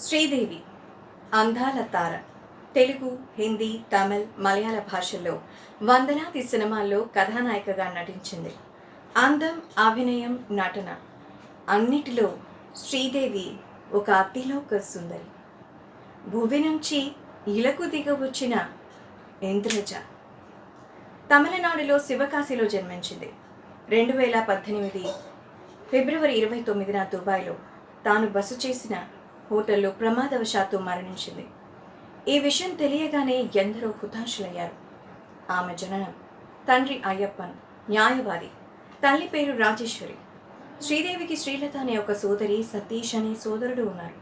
శ్రీదేవి అందాల తార. తెలుగు హిందీ తమిళ్ మలయాళ భాషల్లో వందలాది సినిమాల్లో కథానాయికగా నటించింది. అందం అభినయం నటన అన్నిటిలో శ్రీదేవి ఒక అతిలోక సుందరి. భువి నుంచి ఇలకు దిగవచ్చిన ఇంద్రజ. తమిళనాడులో శివకాశిలో జన్మించింది. రెండు వేల పద్దెనిమిది ఫిబ్రవరి ఇరవై తొమ్మిదిన దుబాయ్లో తాను బస చేసిన హోటల్లో ప్రమాదవశాత్తు మరణించింది. ఈ విషయం తెలియగానే ఎందరో హుతాశులయ్యారు. ఆమె జననం తండ్రి అయ్యప్పన్ న్యాయవాది తల్లి పేరు రాజేశ్వరి శ్రీదేవికి శ్రీలత అనే ఒక సోదరి సతీష్ అనే సోదరుడు ఉన్నారు.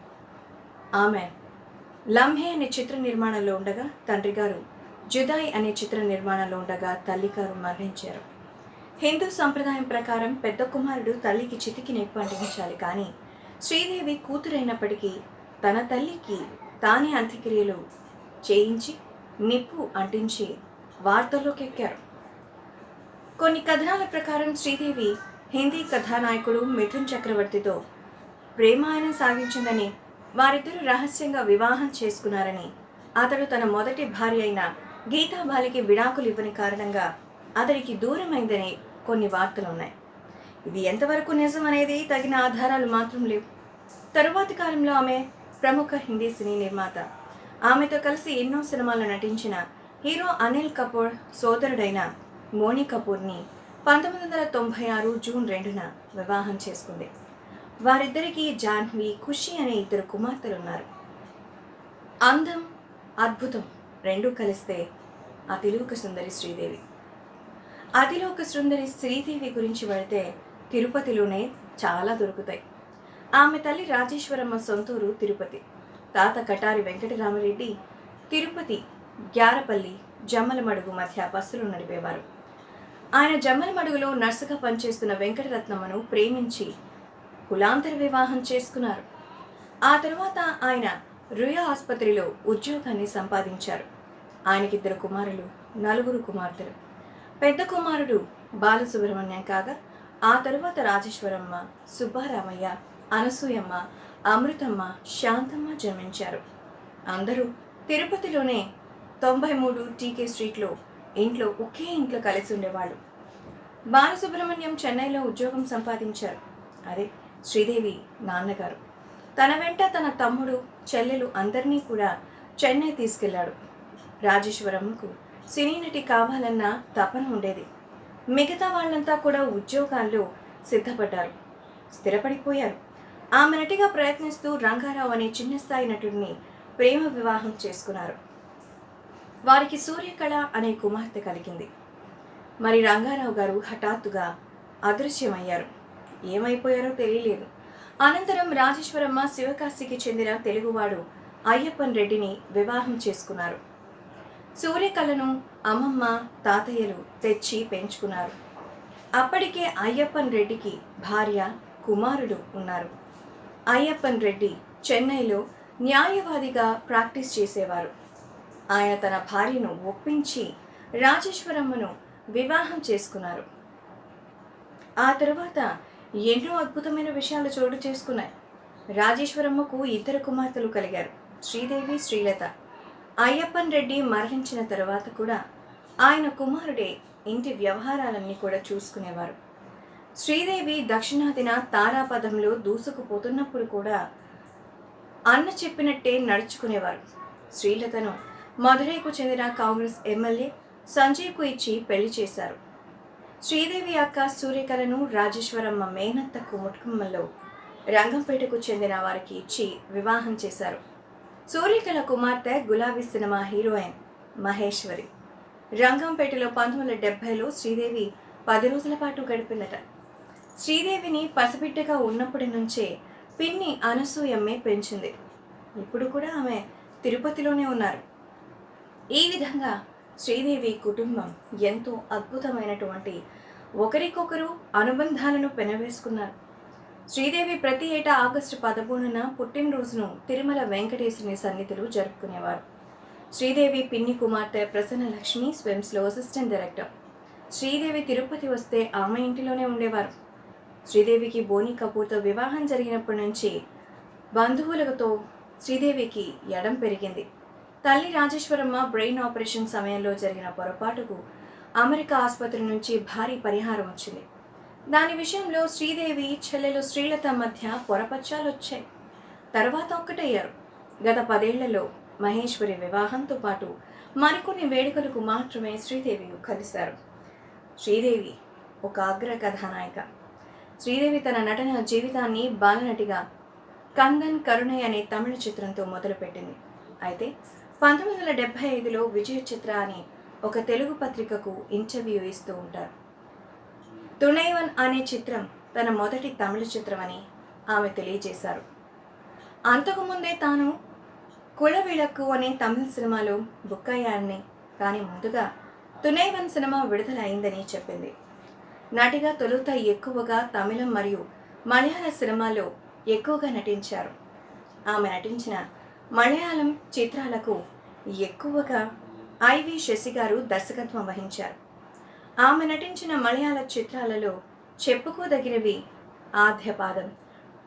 ఆమె లంహే అనే చిత్ర నిర్మాణంలో ఉండగా తండ్రి గారు జుదాయ్ అనే చిత్ర నిర్మాణంలో ఉండగా తల్లి గారు మరణించారు. హిందూ సంప్రదాయం ప్రకారం పెద్ద కుమారుడు తల్లికి చితికి నిప్పు అంటించాలి కానీ శ్రీదేవి కూతురైనప్పటికీ తన తల్లికి తానే అంత్యక్రియలు చేయించి నిప్పు అంటించి వార్తల్లోకి ఎక్కారు కొన్ని కథనాల ప్రకారం శ్రీదేవి హిందీ కథానాయకుడు మిథున్ చక్రవర్తితో ప్రేమాయణం సాగించిందని వారిద్దరూ రహస్యంగా వివాహం చేసుకున్నారని అతడు తన మొదటి భార్య అయిన గీతాబాలికి విడాకులు ఇవ్వని కారణంగా అతడికి దూరమైందని కొన్ని వార్తలు ఉన్నాయి ఇది ఎంతవరకు నిజం అనేది తగిన ఆధారాలు మాత్రం లేవు. తరువాతి కాలంలో ఆమె ప్రముఖ హిందీ సినీ నిర్మాత. ఆమెతో కలిసి ఎన్నో సినిమాలు నటించిన హీరో అనిల్ కపూర్ సోదరుడైన మోనీ కపూర్ని పంతొమ్మిది వందల తొంభై ఆరు జూన్ రెండున వివాహం చేసుకుంది. వారిద్దరికీ జాహ్నవి ఖుషి అనే ఇద్దరు కుమార్తెలు ఉన్నారు అందం అద్భుతం రెండూ కలిస్తే అతిలోక సుందరి శ్రీదేవి. అతిలోక సుందరి శ్రీదేవి గురించి వెళితే తిరుపతిలోనే చాలా దొరుకుతాయి. ఆమె తల్లి రాజేశ్వరమ్మ సొంతూరు తిరుపతి. తాత కటారి వెంకటరామరెడ్డి తిరుపతి గ్యారపల్లి జమ్మలమడుగు మధ్య బస్సులు నడిపేవారు. ఆయన జమ్మలమడుగులో నర్సుగా పనిచేస్తున్న వెంకటరత్నమ్మను ప్రేమించి కులాంతర వివాహం చేసుకున్నారు. ఆ తరువాత ఆయన రుయా ఆసుపత్రిలో ఉద్యోగాన్ని సంపాదించారు. ఆయనకిద్దరు కుమారులు నలుగురు కుమార్తెలు. పెద్ద కుమారుడు బాలసుబ్రహ్మణ్యం కాగా ఆ తరువాత రాజేశ్వరమ్మ సుబ్బారామయ్య అనసూయమ్మ అమృతమ్మ శాంతమ్మ జన్మించారు. అందరూ తిరుపతిలోనే తొంభై మూడు టీకే స్ట్రీట్లో ఇంట్లో ఒకే ఇంట్లో కలిసి ఉండేవాళ్ళు. బాలసుబ్రహ్మణ్యం చెన్నైలో ఉద్యోగం సంపాదించారు. అదే శ్రీదేవి నాన్నగారు. తన వెంట తన తమ్ముడు చెల్లెలు అందరినీ కూడా చెన్నై తీసుకెళ్ళాడు. రాజేశ్వరమ్మకు సినీ నటి కావాలన్న తపన ఉండేది. మిగతా వాళ్ళంతా కూడా ఉద్యోగాల్లో సిద్ధపడ్డారు. స్థిరపడిపోయారు. ఆమె నటిగా ప్రయత్నిస్తూ రంగారావు అనే చిన్న స్థాయి నటుడిని ప్రేమ వివాహం చేసుకున్నారు. వారికి సూర్యకళ అనే కుమార్తె కలిగింది. మరి రంగారావు గారు హఠాత్తుగా అదృశ్యమయ్యారు. ఏమైపోయారో తెలియలేదు. అనంతరం రాజేశ్వరమ్మ శివకాశికి చెందిన తెలుగువాడు అయ్యప్పన్ రెడ్డిని వివాహం చేసుకున్నారు. సూర్యకళను అమ్మమ్మ తాతయ్యలు తెచ్చి పెంచుకున్నారు. అప్పటికే అయ్యప్పన్ రెడ్డికి భార్య కుమారుడు ఉన్నారు. అయ్యప్పన్ రెడ్డి చెన్నైలో న్యాయవాదిగా ప్రాక్టీస్ చేసేవారు. ఆయన తన భార్యను ఒప్పించి రాజేశ్వరమ్మను వివాహం చేసుకున్నారు. ఆ తరువాత ఎన్నో అద్భుతమైన విషయాలు చోటు చేసుకున్నాయి. రాజేశ్వరమ్మకు ఇద్దరు కుమార్తెలు కలిగారు. శ్రీదేవి శ్రీలత. అయ్యప్పన్ రెడ్డి మరణించిన తరువాత కూడా ఆయన కుమారుడే ఇంటి వ్యవహారాలన్నీ కూడా చూసుకునేవారు. శ్రీదేవి దక్షిణాదిన తారాపదంలో దూసుకుపోతున్నప్పుడు కూడా అన్న చెప్పినట్టే నడుచుకునేవారు. శ్రీలతను మధురైకు చెందిన కాంగ్రెస్ ఎమ్మెల్యే సంజయ్కు ఇచ్చి పెళ్ళి చేశారు. శ్రీదేవి అక్క సూర్యకలను రాజేశ్వరమ్మ మేనత్త కుటుంబంలో రంగంపేటకు చెందిన వారికి ఇచ్చి వివాహం చేశారు. సూర్యకళ కుమార్తె గులాబీ సినిమా హీరోయిన్ మహేశ్వరి. రంగంపేటలో పంతొమ్మిది వందల డెబ్బైలో శ్రీదేవి పది రోజుల పాటు గడిపిందట. శ్రీదేవిని పసిబిడ్డగా ఉన్నప్పటి నుంచే పిన్ని అనసూయమ్మే పెంచింది. ఇప్పుడు కూడా ఆమె తిరుపతిలోనే ఉన్నారు. ఈ విధంగా శ్రీదేవి కుటుంబం ఎంతో అద్భుతమైనటువంటి ఒకరికొకరు అనుబంధాలను పెనవేసుకున్నారు. శ్రీదేవి ప్రతి ఏటా ఆగస్టు పదమూడున పుట్టినరోజును తిరుమల వెంకటేశ్వరుని సన్నిధిలో జరుపుకునేవారు. శ్రీదేవి పిన్ని కుమార్తె ప్రసన్న లక్ష్మి స్విమ్స్లో అసిస్టెంట్ డైరెక్టర్. శ్రీదేవి తిరుపతి వస్తే ఆమె ఇంటిలోనే ఉండేవారు. శ్రీదేవికి బోని కపూర్తో వివాహం జరిగినప్పటి నుంచి బంధువులతో శ్రీదేవికి ఎడం పెరిగింది. తల్లి రాజేశ్వరమ్మ బ్రెయిన్ ఆపరేషన్ సమయంలో జరిగిన పొరపాటుకు అమెరికా ఆసుపత్రి నుంచి భారీ పరిహారం వచ్చింది. దాని విషయంలో శ్రీదేవి చెల్లెలు శ్రీలత మధ్య పొరపచ్చాలు వచ్చాయి తర్వాత ఒక్కటయ్యారు. గత పదేళ్ళలో మహేశ్వరి వివాహంతో పాటు మరికొన్ని వేడుకలకు మాత్రమే శ్రీదేవి కలిశారు శ్రీదేవి ఒక అగ్ర కథానాయిక. శ్రీదేవి తన నటన జీవితాన్ని బాలనటిగా కందన్ కరుణయ్ అనే తమిళ చిత్రంతో మొదలుపెట్టింది. అయితే పంతొమ్మిది వందల డెబ్భై ఐదులో విజయ చిత్ర అని ఒక తెలుగు పత్రికకు ఇంటర్వ్యూ ఇస్తూ ఉంటారు. తుణైవన్ అనే చిత్రం తన మొదటి తమిళ చిత్రమని ఆమె తెలియజేశారు. అంతకుముందే తాను కులవిళక్కు అనే తమిళ సినిమాలో బుక్ అయ్యాడని కానీ ముందుగా తునైవన్ సినిమా విడుదల అయిందని చెప్పింది. నటిగా తొలుత ఎక్కువగా తమిళం మరియు మలయాళ సినిమాలో ఎక్కువగా నటించారు. ఆమె నటించిన మలయాళం చిత్రాలకు ఎక్కువగా ఐవి శశి గారు దర్శకత్వం వహించారు. ఆమె నటించిన మలయాళ చిత్రాలలో చెప్పుకోదగినవి ఆద్యపాదం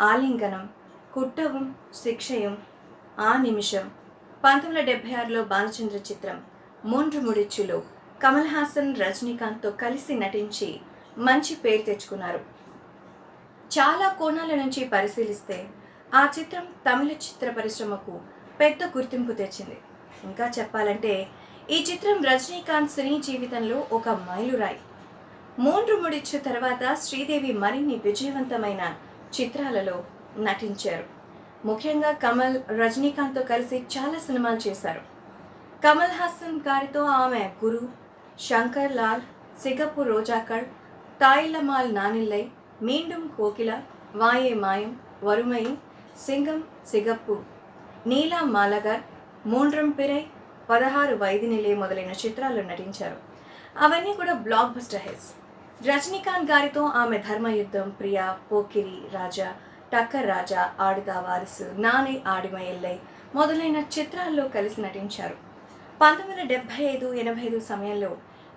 ఆలింగనం కుట్టవం శిక్షయం ఆ నిమిషం. పంతొమ్మిది వందల డెబ్బై ఆరులో బాలచంద్ర చిత్రం మూండ్రు ముడిచ్చులో కమల్ హాసన్ రజనీకాంత్తో కలిసి నటించి మంచి పేరు తెచ్చుకున్నారు. చాలా కోణాల నుంచి పరిశీలిస్తే ఆ చిత్రం తమిళ చిత్ర పరిశ్రమకు పెద్ద గుర్తింపు తెచ్చింది. ఇంకా చెప్పాలంటే ఈ చిత్రం రజనీకాంత్ సినీ జీవితంలో ఒక మైలురాయి. మూండ్రు ముడిచ్చు తర్వాత శ్రీదేవి మరిన్ని విజయవంతమైన చిత్రాలలో నటించారు. ముఖ్యంగా కమల్ రజనీకాంత్తో కలిసి చాలా సినిమాలు చేశారు. కమల్ హాసన్ గారితో ఆమె గురు శంకర్ లాల్ సిగపు రోజాకర్ తాయిలమాల్ నానిల్లై మీండుం కోకిల వాయే మాయం వరుమయం సింగం సిగప్పు నీలా మాలగర్ మూండ్రం పిరై పదహారు వైదినిలే మొదలైన చిత్రాల్లో నటించారు. అవన్నీ కూడా బ్లాక్ బస్టర్ హిట్స్ రజనీకాంత్ గారితో ఆమె ధర్మయుద్ధం ప్రియా పోకిరి రాజా టక్కర్ రాజా ఆడుగా వారసు నాని ఆడిమ ఎల్లై మొదలైన చిత్రాల్లో కలిసి నటించారు. పంతొమ్మిది వందల డెబ్బై ఐదు ఎనభై ఐదు సమయంలో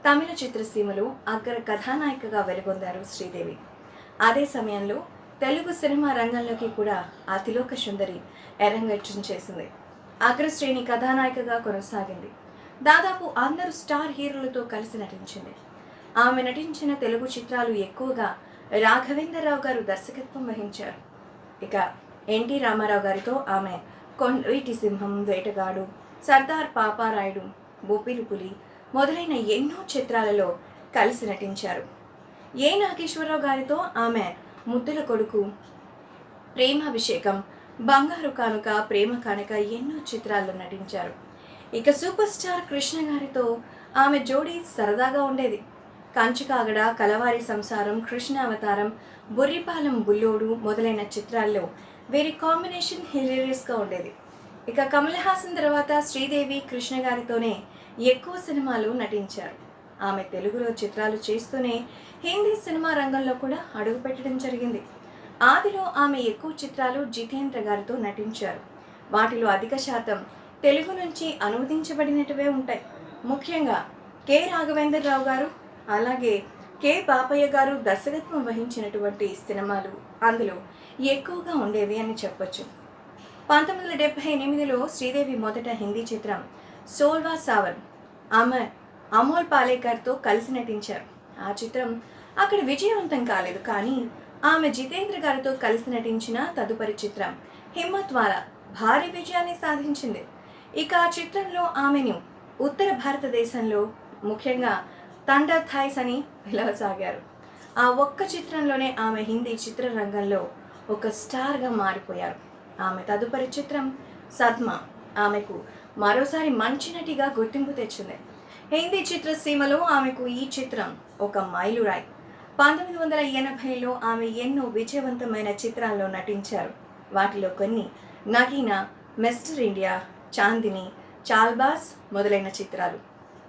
తమిళ చిత్రసీమలో అగ్ర కథానాయికగా వెలుగొందారు శ్రీదేవి. అదే సమయంలో తెలుగు సినిమా రంగంలోకి కూడా అతిలోక సుందరి ఎరంగేట్రం చేసింది. అగ్రశ్రేణి కథానాయికగా కొనసాగింది. దాదాపు అందరు స్టార్ హీరోలతో కలిసి నటించింది. ఆమె నటించిన తెలుగు చిత్రాలు ఎక్కువగా రాఘవేంద్రరావు గారు దర్శకత్వం వహించారు. ఇక ఎన్టీ రామారావు గారితో ఆమె కొండవీటి సింహం వేటగాడు సర్దార్ పాపారాయుడు బొప్పిరుపులి మొదలైన ఎన్నో చిత్రాలలో కలిసి నటించారు. ఏ నాగేశ్వరరావు గారితో ఆమె ముద్దుల కొడుకు ప్రేమాభిషేకం బంగారు కానుక ప్రేమ కానుక ఎన్నో చిత్రాల్లో నటించారు. ఇక సూపర్ స్టార్ కృష్ణ గారితో ఆమె జోడీ సరదాగా ఉండేది. కంచుకాగడ కలవారి సంసారం కృష్ణ అవతారం బుర్రిపాలెం బుల్లోడు మొదలైన చిత్రాల్లో వీరి కాంబినేషన్ హిలేరియస్గా ఉండేది. ఇక కమల్ హాసన్ తర్వాత శ్రీదేవి కృష్ణ గారితోనే ఎక్కువ సినిమాలు నటించారు. ఆమె తెలుగులో చిత్రాలు చేస్తూనే హిందీ సినిమా రంగంలో కూడా అడుగుపెట్టడం జరిగింది. ఆదిలో ఆమె ఎక్కువ చిత్రాలు జితేంద్ర గారితో నటించారు. వాటిలో అధిక శాతం తెలుగు నుంచి అనువదించబడినటువే ఉంటాయి. ముఖ్యంగా కె. రాఘవేంద్రరావు గారు అలాగే కె. పాపయ్య గారు దర్శకత్వం వహించినటువంటి సినిమాలు అందులో ఎక్కువగా ఉండేవి అని చెప్పొచ్చు. పంతొమ్మిది వందల డెబ్బై ఎనిమిదిలో శ్రీదేవి మొదట హిందీ చిత్రం సోల్వా సావన్ ఆమె అమోల్ పాలేకర్తో కలిసి నటించారు. ఆ చిత్రం అక్కడ విజయవంతం కాలేదు కానీ ఆమె జితేంద్ర గారితో కలిసి నటించిన తదుపరి చిత్రం హిమ్మత్ వాలా భారీ విజయాన్ని సాధించింది. ఇక ఆ చిత్రంలో ఆమెను ఉత్తర భారతదేశంలో ముఖ్యంగా తండర్ థాయ్స్ అని పిలవసాగారు. ఆ ఒక్క చిత్రంలోనే ఆమె హిందీ చిత్రరంగంలో ఒక స్టార్గా మారిపోయారు. ఆమె తదుపరి చిత్రం సద్మ. ఆమెకు మరోసారి మంచి నటిగా గుర్తింపు తెచ్చింది. హిందీ చిత్రసీమలో ఆమెకు ఈ చిత్రం ఒక మైలురాయి. పంతొమ్మిది వందల ఎనభైలో ఆమె ఎన్నో విజయవంతమైన చిత్రాల్లో నటించారు. వాటిలో కొన్ని నగీనా మిస్టర్ ఇండియా చాందిని చాల్బాస్ మొదలైన చిత్రాలు.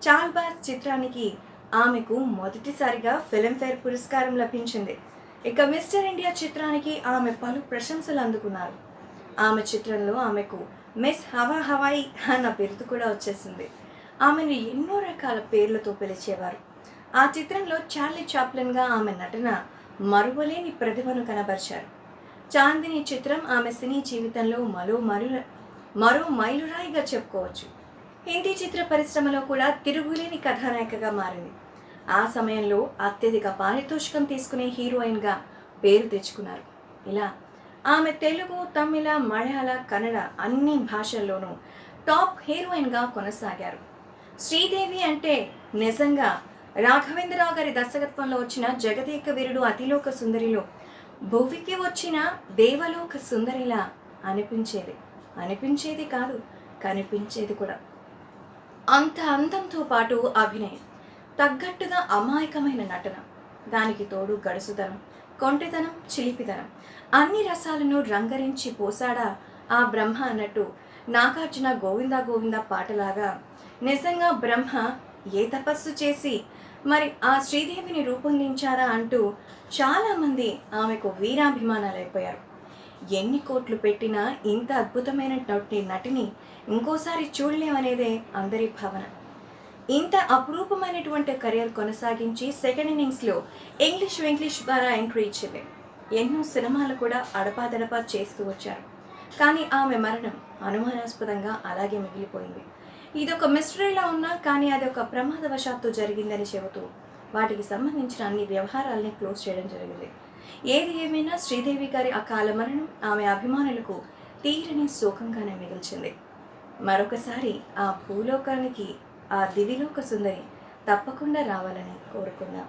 చాల్బాస్ చిత్రానికి ఆమెకు మొదటిసారిగా ఫిల్మ్ఫేర్ పురస్కారం లభించింది. ఇక మిస్టర్ ఇండియా చిత్రానికి ఆమె పలు ప్రశంసలు అందుకున్నారు. ఆమె చిత్రంలో ఆమెకు మిస్ హవా హవాయి అన్న బిరుదు కూడా వచ్చేసింది. ఆమెను ఎన్నో రకాల పేర్లతో పిలిచేవారు. ఆ చిత్రంలో చార్లీ చాప్లిన్గా ఆమె నటన మరువలేని ప్రతిభను కనబరిచారు. చాందిని చిత్రం ఆమె సినీ జీవితంలో మరో మరు మరో మైలురాయిగా చెప్పుకోవచ్చు. హిందీ చిత్ర పరిశ్రమలో కూడా తిరుగులేని కథానాయికగా మారింది. ఆ సమయంలో అత్యధిక పారితోషికం తీసుకునే హీరోయిన్గా పేరు తెచ్చుకున్నారు. ఇలా ఆమె తెలుగు తమిళ మలయాళ కన్నడ అన్ని భాషల్లోనూ టాప్ హీరోయిన్గా కొనసాగారు. శ్రీదేవి అంటే నిజంగా రాఘవేంద్రరావు గారి దర్శకత్వంలో వచ్చిన జగదేక వీరుడు అతిలోక సుందరిలో భువికి వచ్చిన దేవలోక సుందరిలా అనిపించేది. అనిపించేది కాదు కనిపించేది కూడా. అంత అందంతో పాటు అభినయం. తగ్గట్టుగా అమాయకమైన నటన. దానికి తోడు గడుసుదనం కొంటెతనం చిలిపితనం. అన్ని రసాలను రంగరించి పోసాడా ఆ బ్రహ్మ అన్నట్టు నాగార్జున గోవిందా గోవిందా పాటలాగా నిజంగా బ్రహ్మ ఏ తపస్సు చేసి మరి ఆ శ్రీదేవిని రూపొందించారా అంటూ చాలామంది ఆమెకు వీరాభిమానాలు అయిపోయారు ఎన్ని కోట్లు పెట్టినా ఇంత అద్భుతమైన నటి నటిని ఇంకోసారి చూడలేమనేదే అందరి భావన. ఇంత అపురూపమైనటువంటి కెరియర్ కొనసాగించి సెకండ్ ఇన్నింగ్స్లో ఇంగ్లీష్ ఇంగ్లీష్ ద్వారా ఎంట్రీ ఇచ్చింది. ఎన్నో సినిమాలు కూడా అడపాదడపా చేస్తూ వచ్చారు. కానీ ఆమె మరణం అనుమానాస్పదంగా అలాగే మిగిలిపోయింది. ఇది ఒక మిస్టరీలా ఉన్నా కానీ అది ఒక ప్రమాదవశాత్తు జరిగిందని చెబుతూ వాటికి సంబంధించిన అన్ని వ్యవహారాల్ని క్లోజ్ చేయడం జరిగింది. ఏది ఏమైనా శ్రీదేవి గారి అకాల మరణం ఆమె అభిమానులకు తీరని శోకంగానే మిగిల్చింది. మరొకసారి ఆ భూలోకానికి ఆ దివిలోక సుందరి తప్పకుండా రావాలని కోరుకుందాం.